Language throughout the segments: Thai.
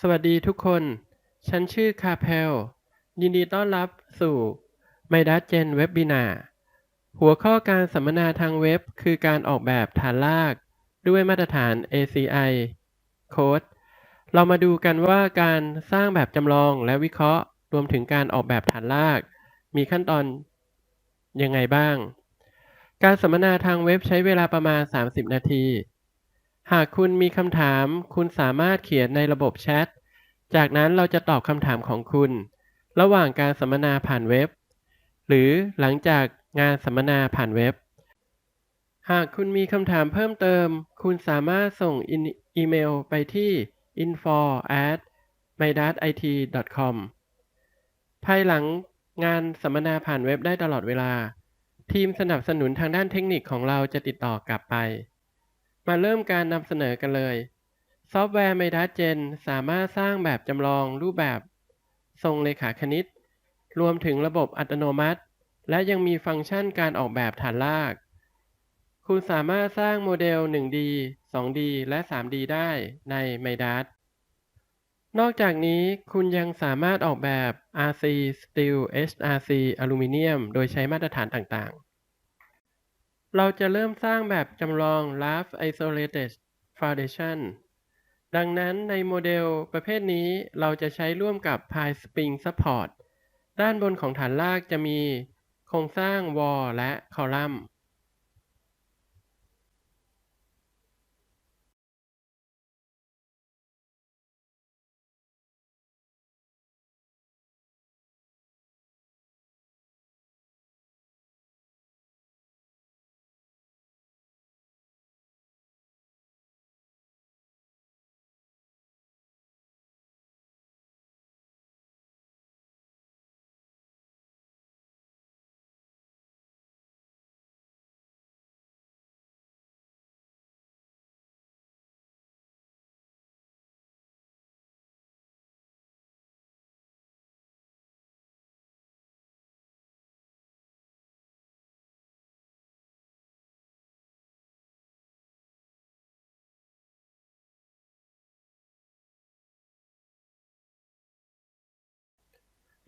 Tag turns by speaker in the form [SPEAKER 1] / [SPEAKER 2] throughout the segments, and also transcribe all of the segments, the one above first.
[SPEAKER 1] สวัสดีทุกคน ฉันชื่อคาเพล ยินดีต้อนรับสู่ m y d a t Gen Webinar หัวข้อการสัมมนาทางเว็บ คือการออกแบบฐานราก ด้วยมาตรฐาน ACI Code เรามาดูกันว่าการสร้างแบบจำลองและวิเคราะห์ รวมถึงการออกแบบฐานราก มีขั้นตอนยังไงบ้าง การสัมมนาทางเว็บใช้เวลาประมาณ 30 นาที หากคุณมีคำถาม คุณสามารถเขียนในระบบแชท จากนั้นเราจะตอบคำถามของคุณ ระหว่างการสัมมนาผ่านเว็บ หรือหลังจากงานสัมมนาผ่านเว็บ หากคุณมีคำถามเพิ่มเติม คุณสามารถส่งอีเมลไปที่ info at m y d a t i t com ภายหลังงานสัมมนาผ่านเว็บได้ตลอดเวลา ทีมสนับสนุนทางด้านเทคนิคของเราจะติดต่อกลับไป มาเริ่มการนำเสนอกันเลย ซอฟต์แวร์ m y d a t Gen สามารถสร้างแบบจำลองรูปแบบ ทรงเลขาคณิต รวมถึงระบบอัตโนมัติ และยังมีฟังก์ชันการออกแบบฐานราก คุณสามารถสร้างโมเดล 1D 2D และ 3D ได้ใน m y d a t นอกจากนี้คุณยังสามารถออกแบบ RC Steel HRC อลูมิเนียม โดยใช้มาตรฐานต่างๆ เราจะเริ่มสร้างแบบจำลอง Raft Isolated Foundation ดังนั้นในโมเดลประเภทนี้เราจะใช้ร่วมกับ Pi Spring Support ด้านบนของฐานลากจะมีโครงสร้าง Wall และคอลัมน์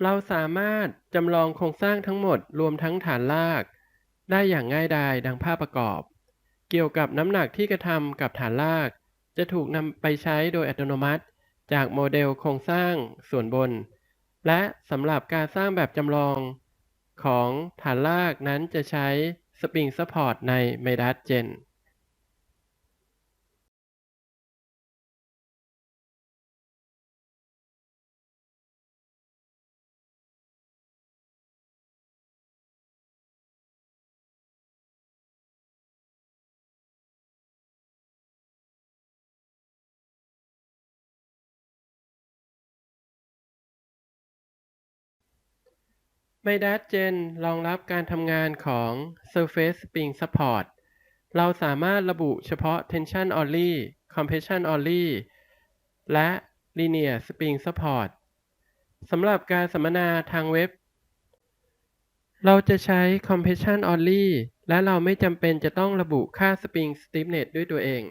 [SPEAKER 1] เราสามารถจำลองโครงสร้างทั้งหมดรวมทั้งฐานราก ได้อย่างง่ายดายดังภาพประกอบ เกี่ยวกับน้ำหนักที่กระทำกับฐานราก จะถูกนำไปใช้โดยอัตโนมัติ จากโมเดลโครงสร้างส่วนบน และสำหรับการสร้างแบบจำลอง ของฐานรากนั้นจะใช้ Spring Support ใน m y d a Gen ไมดัสเจน รองรับการทำงานของ Surface Spring Support เราสามารถระบุเฉพาะ Tension Only Compression Only และ Linear Spring Support สำหรับการสัมมนาทางเว็บ เราจะใช้ Compression Only และเราไม่จำเป็นจะต้องระบุค่า Spring Stiffness ด้วยตัวเอง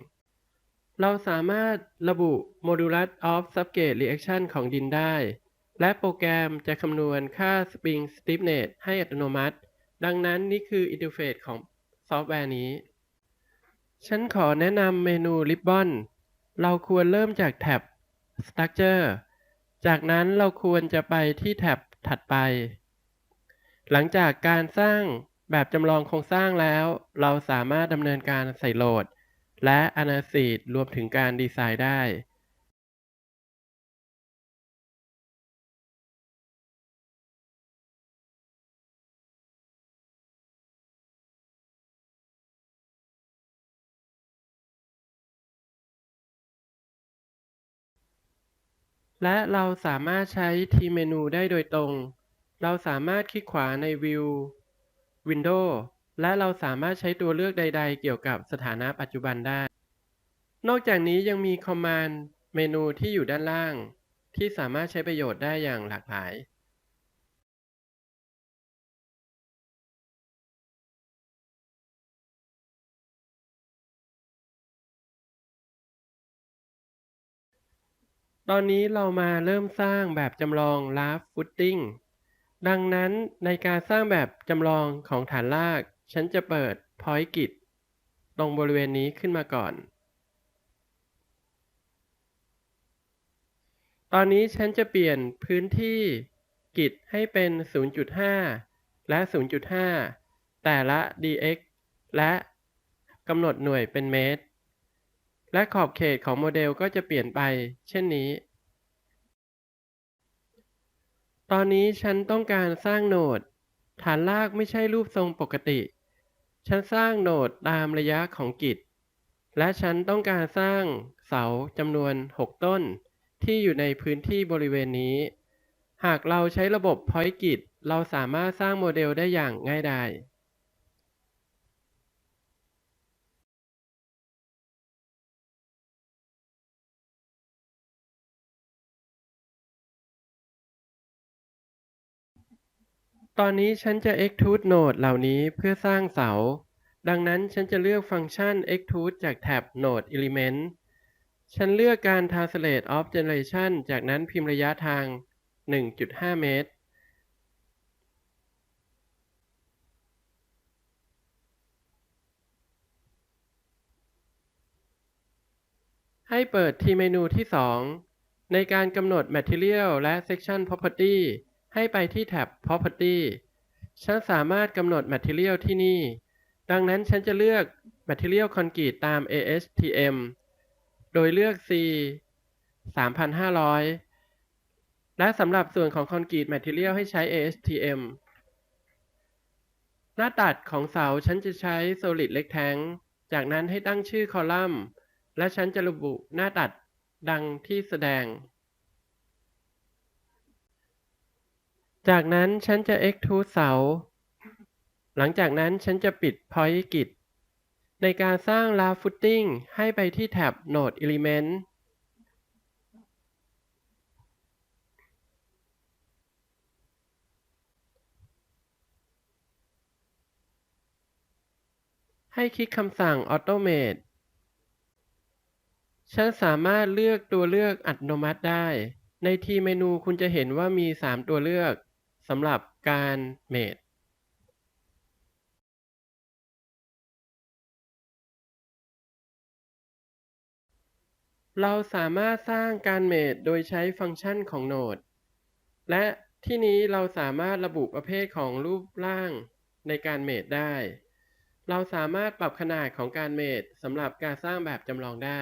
[SPEAKER 1] เราสามารถระบุ Modulus of Substrate Reaction ของดินได้ และโปรแกรมจะคำนวณค่า Spring Stiffness ให้อัตโนมัติ ดังนั้นนี่คืออินเทอร์เฟซของซอฟต์แวร์นี้ ฉันขอแนะนำเมนู Ribbon เราควรเริ่มจากแท็บ Structure จากนั้นเราควรจะไปที่แท็บถัดไป หลังจากการสร้างแบบจำลองโครงสร้างแล้ว เราสามารถดำเนินการใส่โหลด และ Analysis รวมถึงการดีไซน์ได้ และเราสามารถใช้ทีเมนูได้โดยตรง เราสามารถคลิกขวาในวิว Window และเราสามารถใช้ตัวเลือกใด ๆ เกี่ยวกับสถานะปัจจุบันได้ นอกจากนี้ยังมี Command เมนูที่อยู่ด้านล่าง ที่สามารถใช้ประโยชน์ได้อย่างหลากหลาย ตอนนี้เรามาเริ่มสร้างแบบจำลอง Raft Footing ดังนั้นในการสร้างแบบจำลองของฐานราก ฉันจะเปิด Point Grid ตรงบริเวณนี้ขึ้นมาก่อน ตอนนี้ฉันจะเปลี่ยนพื้นที่กิดให้เป็น 0.5 และ 0.5 แต่ละ dx และกำหนดหน่วยเป็นเมตร และขอบเขตของโมเดลก็จะเปลี่ยนไป เช่นนี้ ตอนนี้ฉันต้องการสร้างโนด ฐานรากไม่ใช่รูปทรงปกติ ฉันสร้างโนดตามระยะของกริดและฉันต้องการสร้างเสาจำนวน 6 ต้น ที่อยู่ในพื้นที่บริเวณนี้ หากเราใช้ระบบ Point Grid เราสามารถสร้างโมเดลได้อย่างง่ายดาย ตอนนี้ฉันจะ extrude โนดเหล่านี้เพื่อสร้างเสา ดังนั้นฉันจะเลือกฟังก์ชัน extrude จากแท็บ Node Element ฉันเลือกการ Translate of Generation จากนั้นพิมพ์ระยะทาง 1.5 เมตร ให้เปิดที่เมนูที่ 2 ในการกำหนด Material และ Section Property ให้ไปที่แท็บ Property ฉันสามารถกำหนด Material ที่นี่ ดังนั้นฉันจะเลือก Material Concrete ตาม ASTM โดยเลือก C 3,500 และสำหรับส่วนของ Concrete Material ให้ใช้ ASTM หน้าตัดของเสาฉันจะใช้ Solid Rectangle จากนั้นให้ตั้งชื่อคอลัมน์ และฉันจะระบุหน้าตัดดังที่แสดง จากนั้นฉันจะ extrude เสา หลังจากนั้นฉันจะปิด Point Grid ในการสร้าง Raft Footing ให้ไปที่แท็บ Node Element ให้คลิกคำสั่ง Automate ฉันสามารถเลือกตัวเลือกอัตโนมัติได้ ในทีเมนูคุณจะเห็นว่ามี 3 ตัวเลือก สำหรับการเมดเราสามารถสร้างการเมดโดยใช้ฟังก์ชันของโนด และที่นี้เราสามารถระบุประเภทของรูปร่างในการเมดได้ เราสามารถปรับขนาดของการเมดสำหรับการสร้างแบบจำลองได้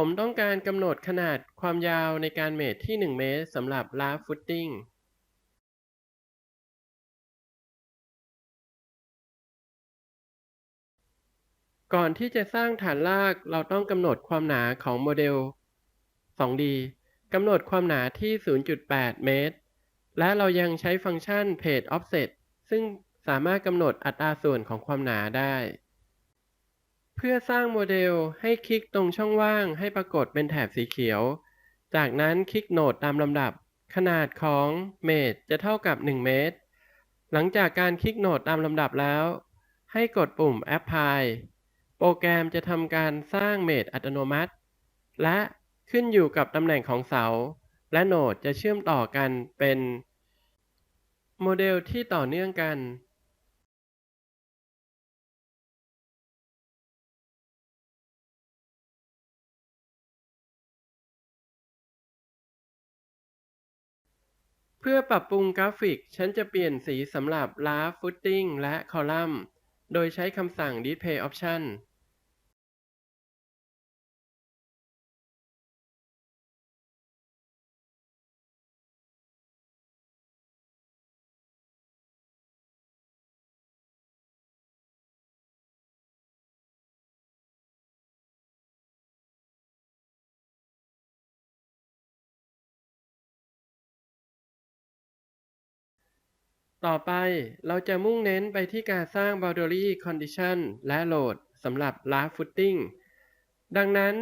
[SPEAKER 1] ผมต้องการกำหนดขนาดความยาวในการเมตรที่ 1 เมตรสำหรับ Raft Footing ก่อนที่จะสร้างฐานรากเราต้องกำหนดความหนาของโมเดล 2D กำหนดความหนาที่ 0.8 เมตร และเรายังใช้ฟังก์ชัน Page Offset ซึ่งสามารถกำหนดอัตราส่วนของความหนาได้ เพื่อสร้างโมเดลให้คลิกตรงช่องว่างให้ปรากฏเป็นแถบสีเขียว จากนั้นคลิกโหนดตามลำดับ ขนาดของเมตรจะเท่ากับ 1 เมตร หลังจากการคลิกโหนดตามลำดับแล้ว ให้กดปุ่ม Apply โปรแกรมจะทำการสร้างเมตรอัตโนมัติ และขึ้นอยู่กับตำแหน่งของเสา และโหนดจะเชื่อมต่อกันเป็น โมเดลที่ต่อเนื่องกัน พื่อปรับปรุงกราฟิก ฉันจะเปลี่ยนสีสำหรับ Last Footing และ Column โดยใช้คำสั่ง Display Option ต่อไปเราจะมุ่งเน้นไปที่การสร้าง boundary condition และ load สำหรับ last footing ดังนั้น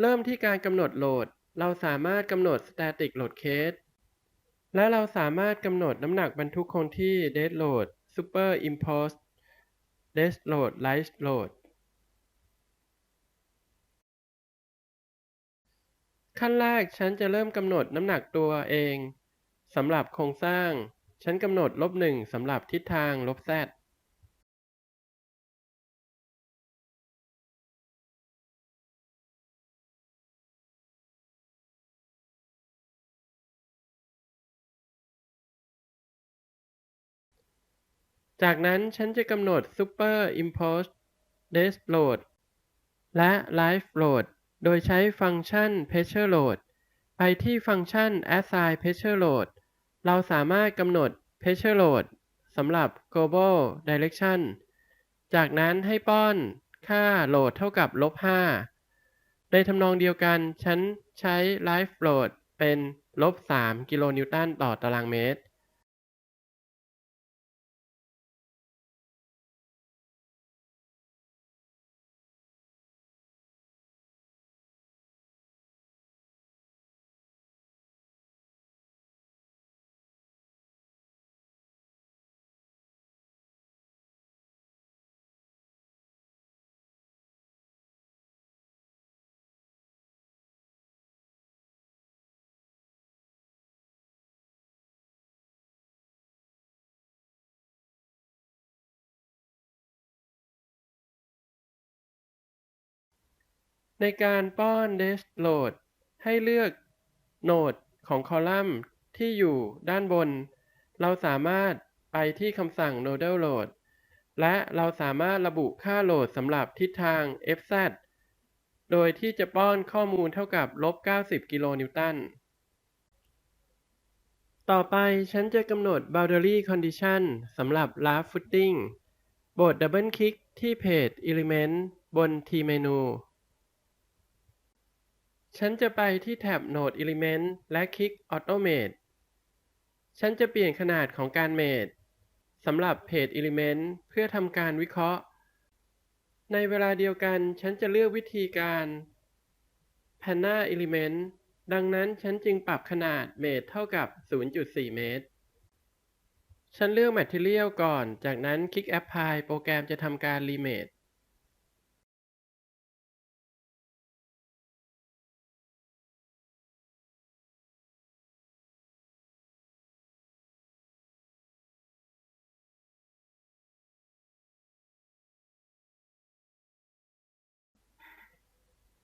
[SPEAKER 1] เริ่มที่การกำหนดโหลดเราสามารถกำหนด static load case และเราสามารถกำหนดน้ำหนักบรรทุกคงที่ dead load superimpose dead load light load ขั้นแรกฉันจะเริ่มกำหนดน้ำหนักตัวเองสำหรับโครงสร้าง ฉันกำหนดลบหนึ่งสำหรับทิศทางลบ z จากนั้นฉันจะกำหนด superimpose dead load และ live load โดยใช้ฟังก์ชัน pressure load ไปที่ฟังก์ชัน assign pressure load เราสามารถกำหนด pressure load สำหรับ global direction จากนั้นให้ป้อนค่าโหลดเท่ากับลบ5ในทำนองเดียวกันฉันใช้ live load เป็นลบ3กิโลนิวตันต่อตารางเมตร ในการป้อน Dest Load ให้เลือกโหนดของคอลัมน์ที่อยู่ด้านบน เราสามารถไปที่คำสั่ง Nodal Load และเราสามารถระบุค่าโหลดสำหรับทิศทาง fz โดยที่จะป้อนข้อมูลเท่ากับลบ 90 กิโลนิวตัน ต่อไปฉันจะกำหนด boundary condition สำหรับ last footing บดดับเบิลคลิกที่เพจ element บน T menu ฉันจะไปที่แท็บ Node Element และคลิก Automate ฉันจะเปลี่ยนขนาดของการเมดสำหรับเพจ Element เพื่อทำการวิเคราะห์ ในเวลาเดียวกันฉันจะเลือกวิธีการ Panna Element ดังนั้นฉันจึงปรับขนาดเมดเท่ากับ 0.4 เมตร ฉันเลือก Material ก่อน จากนั้นคลิก Apply โปรแกรมจะทำการ Remade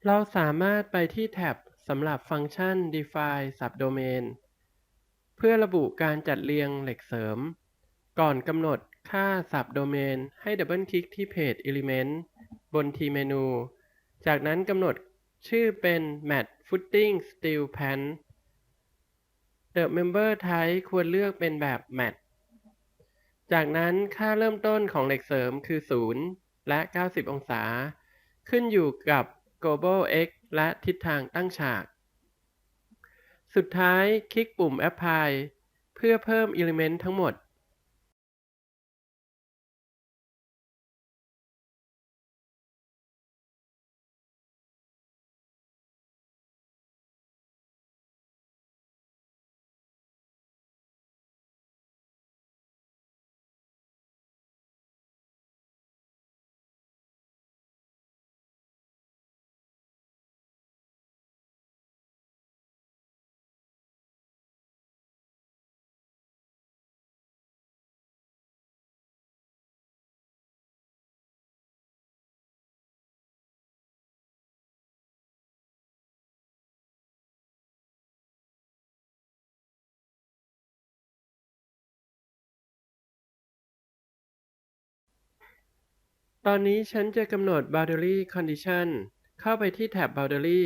[SPEAKER 1] เราสามารถไปที่แท็บสำหรับฟังก์ชัน define subdomain เพื่อระบุการจัดเรียงเหล็กเสริม ก่อนกำหนดค่า subdomain ให้ดับเบิลคลิกที่เพจ element บน T menu จากนั้นกำหนดชื่อเป็น mat footing steel pan the member type ควรเลือกเป็นแบบ mat จากนั้นค่าเริ่มต้นของเหล็กเสริมคือ 0 และ 90 องศา ขึ้นอยู่กับ global x และทิศทางตั้งฉาก สุดท้ายคลิกปุ่ม apply เพื่อเพิ่ม element ทั้งหมด ตอนนี้ฉันจะกำหนด boundary condition เข้าไปที่แท็บ boundary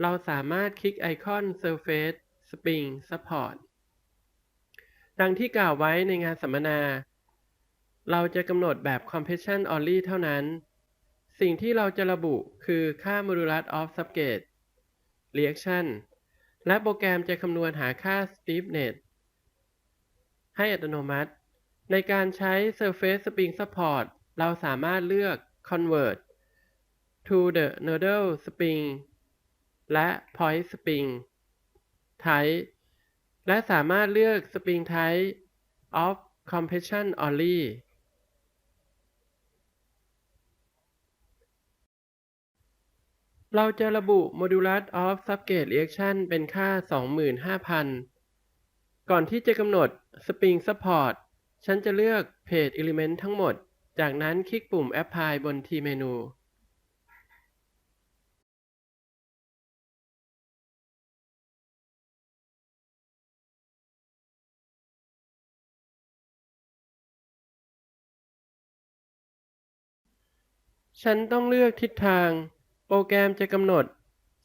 [SPEAKER 1] เราสามารถคลิกไอคอน surface spring support ดังที่กล่าวไว้ในงานสัมมนา เราจะกำหนดแบบ compression only เท่านั้น สิ่งที่เราจะระบุคือค่า modulus of subgate reaction และโปรแกรมจะคำนวณหาค่า stiffness ให้อัตโนมัติ ในการใช้ Surface Spring Support เราสามารถเลือก Convert to the Nodal Spring และ Point Spring Type และสามารถเลือก Spring Type of Compression Only เราจะระบุ Modulus of Subgate Reaction เป็นค่า 25,000 ก่อนที่จะกำหนด Spring Support ฉันจะเลือก Page Element ทั้งหมด จากนั้นคลิกปุ่ม Apply บน T เมนู ฉันต้องเลือกทิศทาง โปรแกรมจะกำหนด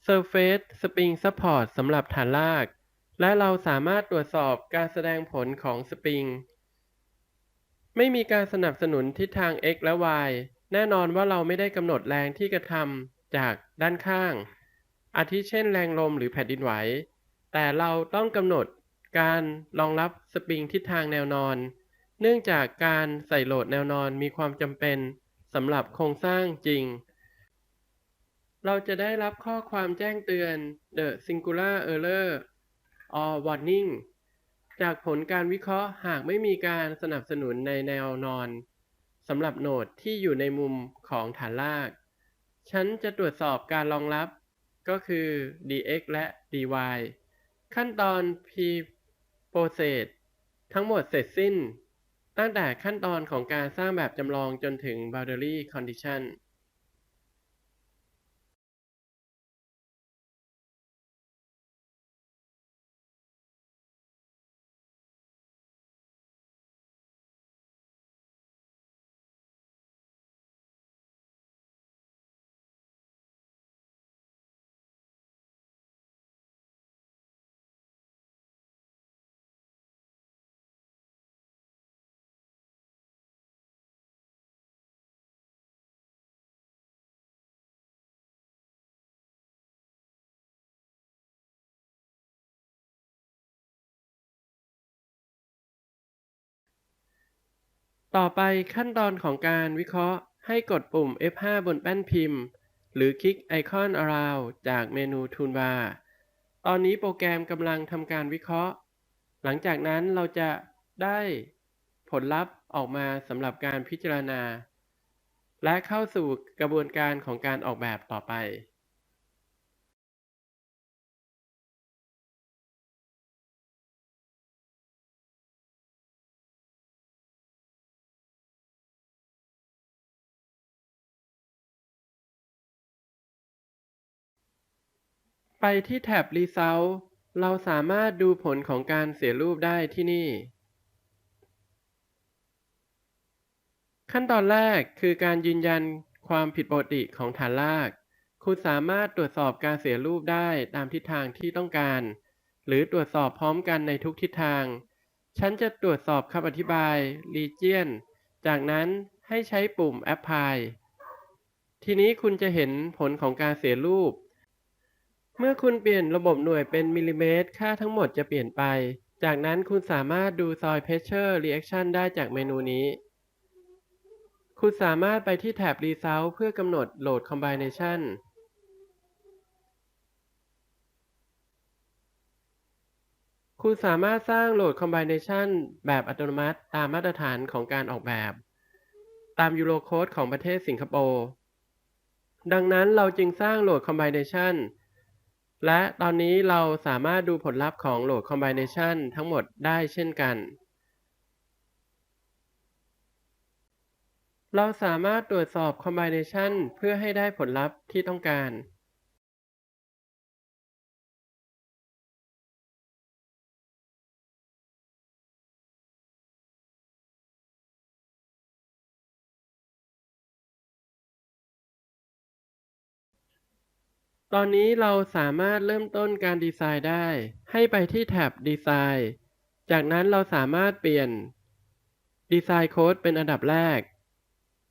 [SPEAKER 1] Surface Spring Support สำหรับฐานราก และเราสามารถตรวจสอบการแสดงผลของสปริง ไม่มีการสนับสนุนทิศทาง x และ y แน่นอนว่าเราไม่ได้กำหนดแรงที่กระทำจากด้านข้าง อาทิเช่นแรงลมหรือแผ่นดินไหว แต่เราต้องกำหนดการรองรับสปริงทิศทางแนวนอน เนื่องจากการใส่โหลดแนวนอนมีความจำเป็นสำหรับโครงสร้างจริง เราจะได้รับข้อความแจ้งเตือน The Singular Error or Warning จากผลการวิเคราะห์หากไม่มีการสนับสนุนในแนวนอนสำหรับโหนดที่อยู่ในมุมของฐานราก ฉันจะตรวจสอบการรองรับก็คือ dx และ dy ขั้นตอน p process ทั้งหมดเสร็จสิ้น ตั้งแต่ขั้นตอนของการสร้างแบบจำลองจนถึง boundary condition ต่อไปขั้นตอนของการวิเคราะห์ ให้กดปุ่ม F5 บนแป้นพิมพ์ หรือคลิกไอคอน Around จากเมนู Toolbar ตอนนี้โปรแกรมกำลังทำการวิเคราะห์ หลังจากนั้นเราจะได้ผลลัพธ์ออกมาสำหรับการพิจารณา และเข้าสู่กระบวนการของการออกแบบต่อไป ไปที่แท็บ Result เราสามารถดูผลของการเสียรูปได้ที่นี่ ขั้นตอนแรกคือการยืนยันความผิดปกติของฐานราก คุณสามารถตรวจสอบการเสียรูปได้ตามทิศทางที่ต้องการ หรือตรวจสอบพร้อมกันในทุกทิศทาง ฉันจะตรวจสอบคำอธิบาย Region จากนั้นให้ใช้ปุ่ม Apply ทีนี้คุณจะเห็นผลของการเสียรูป เมื่อคุณเปลี่ยนระบบหน่วยเป็นมิลลิเมตร ค่าทั้งหมดจะเปลี่ยนไป จากนั้นคุณสามารถดู Soil Pressure Reaction ได้จากเมนูนี้ คุณสามารถไปที่แท็บ Result เพื่อกำหนด Load Combination คุณสามารถสร้าง Load Combination แบบอัตโนมัติตามมาตรฐานของการออกแบบ ตาม Eurocode ของประเทศสิงคโปร์ ดังนั้นเราจึงสร้าง Load Combination และตอนนี้เราสามารถดูผลลัพธ์ของ Load Combination ทั้งหมดได้เช่นกัน เราสามารถตรวจสอบ Combination เพื่อให้ได้ผลลัพธ์ที่ต้องการ ตอนนี้เราสามารถเริ่มต้นการดีไซน์ได้ ให้ไปที่แท็บ Design จากนั้นเราสามารถเปลี่ยน Design Code เป็นอันดับแรก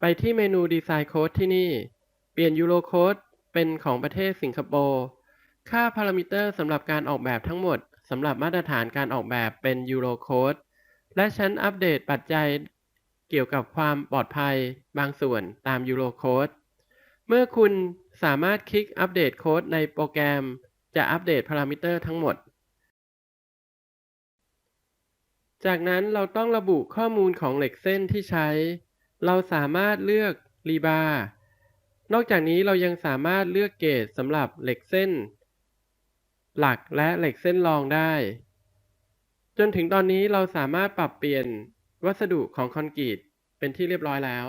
[SPEAKER 1] ไปที่เมนู Design Code ที่นี่ เปลี่ยน Eurocode เป็นของประเทศสิงคโปร์ค่าพารามิเตอร์สำหรับการออกแบบทั้งหมดสำหรับมาตรฐานการออกแบบเป็น Eurocode และฉันอัปเดตปัจจัยเกี่ยวกับความปลอดภัยบางส่วนตามยูโรโค้ดเมื่อคุณ สามารถคลิกอัปเดตโค้ดในโปรแกรม จะอัปเดตพารามิเตอร์ทั้งหมด จากนั้นเราต้องระบุข้อมูลของเหล็กเส้นที่ใช้ เราสามารถเลือกรีบาร์นอกจากนี้เรายังสามารถเลือกเกจสำหรับเหล็กเส้น หลักและเหล็กเส้นรองได้ จนถึงตอนนี้เราสามารถปรับเปลี่ยนวัสดุของคอนกรีตเป็นที่เรียบร้อยแล้ว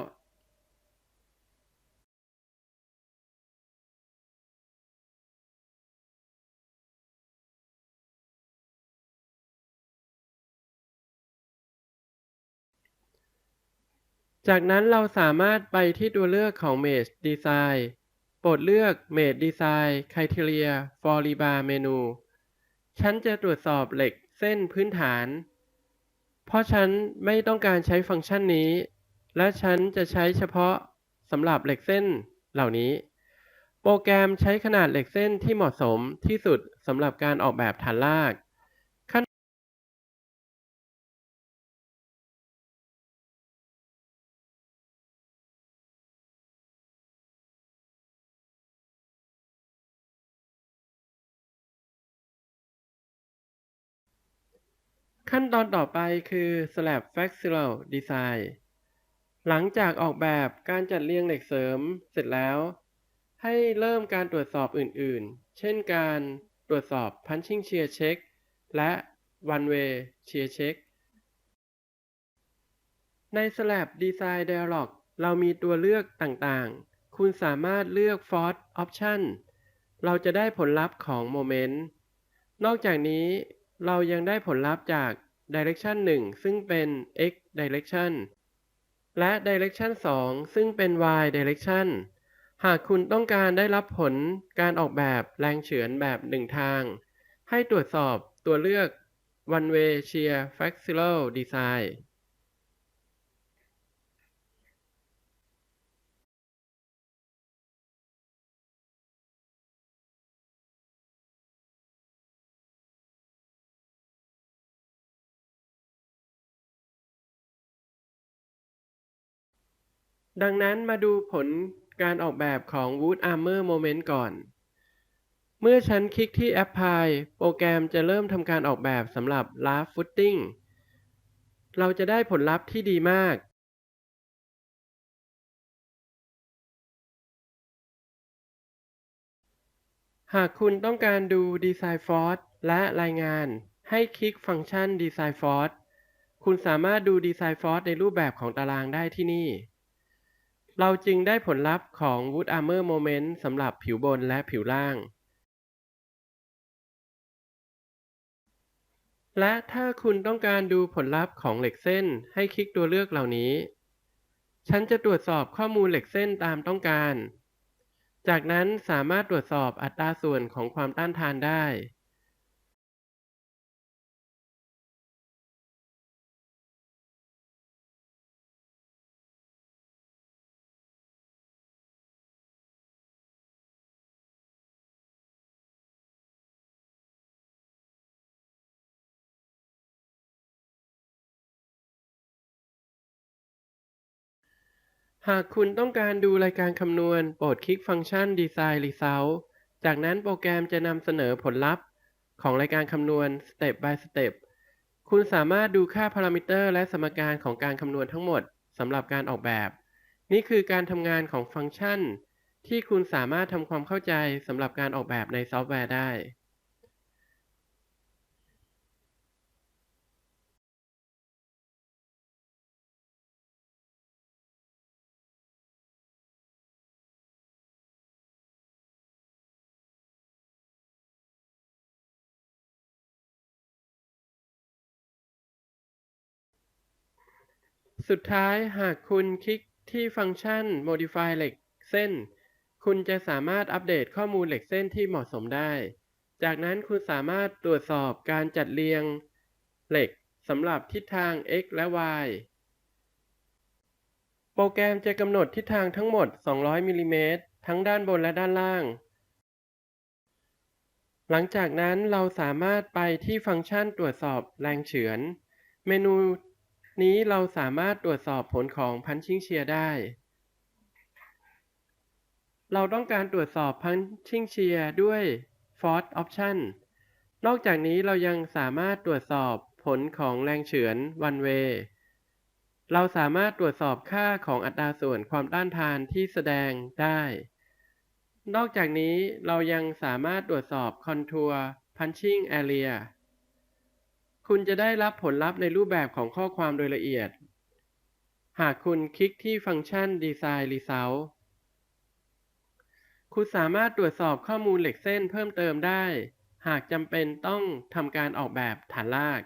[SPEAKER 1] จากนั้นเราสามารถไปที่ตัวเลือกของ Mesh Design โปรดเลือก Mesh Design Criteria for Rebar เมนูฉันจะตรวจสอบเหล็กเส้นพื้นฐาน เพราะฉันไม่ต้องการใช้ฟังก์ชันนี้ และฉันจะใช้เฉพาะสำหรับเหล็กเส้นเหล่านี้ โปรแกรมใช้ขนาดเหล็กเส้นที่เหมาะสมที่สุดสำหรับการออกแบบฐานราก ขั้นตอนต่อไปคือ Slab Flexural Design หลังจากออกแบบการจัดเรียงเหล็กเสริมเสร็จแล้ว ให้เริ่มการตรวจสอบอื่นๆ เช่นการตรวจสอบ Punching Shear Check และ One Way Shear Check ใน Slab Design Dialog เรามีตัวเลือกต่างๆ คุณสามารถเลือก Force Option เราจะได้ผลลัพธ์ของ Moment นอกจากนี้ เรายังได้ผลลัพธ์จาก Direction 1 ซึ่งเป็น X Direction และ Direction 2 ซึ่งเป็น Y Direction หากคุณต้องการได้รับผลการออกแบบแรงเฉือนแบบหนึ่งทาง ให้ตรวจสอบตัวเลือก One Way Shear Flexural Design ดังนั้นมาดูผลการออกแบบของ Wood Armor Moment ก่อน เมื่อฉันคลิกที่ Apply โปรแกรมจะเริ่มทำการออกแบบสำหรับ Raft Footing เราจะได้ผลลัพธ์ที่ดีมากหากคุณต้องการดู Design Force และรายงาน ให้คลิกฟังก์ชัน Design Force คุณสามารถดู Design Force ในรูปแบบของตารางได้ที่นี่ เราจึงได้ผลลัพธ์ของ Wood Armor Moment สำหรับผิวบนและผิวล่าง และถ้าคุณต้องการดูผลลัพธ์ของเหล็กเส้นให้คลิกตัวเลือกเหล่านี้ ฉันจะตรวจสอบข้อมูลเหล็กเส้นตามต้องการ จากนั้นสามารถตรวจสอบอัตราส่วนของความต้านทานได้ หากคุณต้องการดูรายการคำนวณ โปรดคลิกฟังก์ชัน Design Result จากนั้นโปรแกรมจะนำเสนอผลลัพธ์ ของรายการคำนวณ Step by Step คุณสามารถดูค่าพารามิเตอร์และสมการของการคำนวณทั้งหมดสำหรับการออกแบบ นี่คือการทำงานของฟังก์ชัน ที่คุณสามารถทำความเข้าใจสำหรับการออกแบบในซอฟต์แวร์ได้ สุดท้ายหากคุณคลิกที่ฟังก์ชัน Modify เหล็กเส้น คุณจะสามารถอัปเดตข้อมูลเหล็กเส้นที่เหมาะสมได้ จากนั้นคุณสามารถตรวจสอบการจัดเรียง เหล็กสำหรับทิศทาง x และ y โปรแกรมจะกำหนดทิศทางทั้งหมด 200 มิลลิเมตรทั้งด้านบนและด้านล่าง หลังจากนั้นเราสามารถไปที่ฟังก์ชันตรวจสอบแรงเฉือน เมนู นี้เราสามารถตรวจสอบผลของ Punching Shear ได้ เราต้องการตรวจสอบ Punching Shear ด้วย Force Option นอกจากนี้เรายังสามารถตรวจสอบผลของแรงเฉือน One Way เราสามารถตรวจสอบค่าของอัตราส่วนความต้านทานที่แสดงได้ นอกจากนี้เรายังสามารถตรวจสอบ Contour Punching Area คุณจะได้รับผลลัพธ์ในรูปแบบของข้อความโดยละเอียด หากคุณคลิกที่ฟังก์ชัน Design Result คุณสามารถตรวจสอบข้อมูลเหล็กเส้นเพิ่มเติมได้ หากจำเป็นต้องทำการออกแบบฐานราก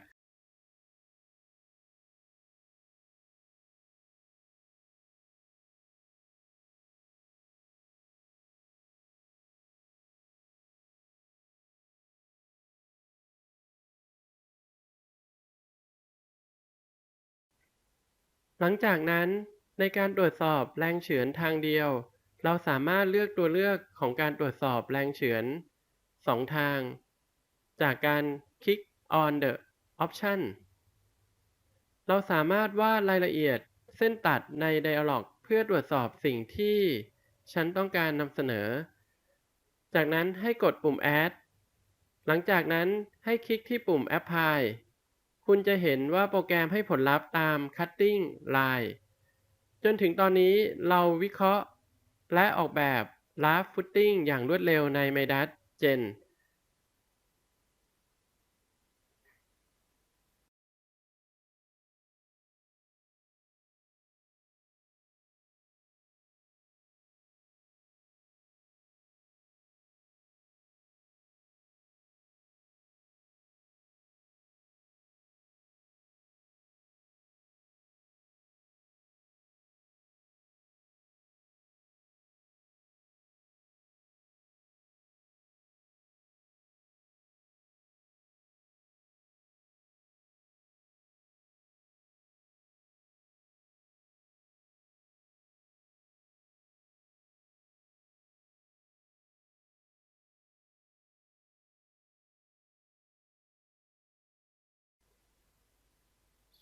[SPEAKER 1] หลังจากนั้นในการตรวจสอบแรงเฉือนทางเดียว เราสามารถเลือกตัวเลือกของการตรวจสอบแรงเฉือนสองทาง จากการคลิก on the option เราสามารถวาดรายละเอียดเส้นตัดใน Dialog เพื่อตรวจสอบสิ่งที่ฉันต้องการนำเสนอ จากนั้นให้กดปุ่ม add หลังจากนั้นให้คลิกที่ปุ่ม apply คุณจะเห็นว่าโปรแกรมให้ผลลัพธ์ตาม cutting line จนถึงตอนนี้เราวิเคราะห์และออกแบบ Raft Footing อย่างรวดเร็วใน Midas Gen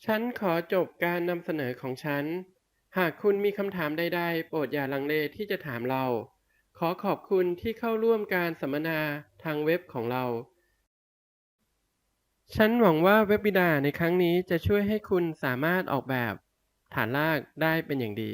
[SPEAKER 1] ฉันขอจบการนำเสนอของฉัน หากคุณมีคำถามใดๆ โปรดอย่าลังเลที่จะถามเรา ขอขอบคุณที่เข้าร่วมการสัมมนาทางเว็บของเรา ฉันหวังว่าเว็บบิดาในครั้งนี้จะช่วยให้คุณสามารถออกแบบ ฐานรากได้เป็นอย่างดี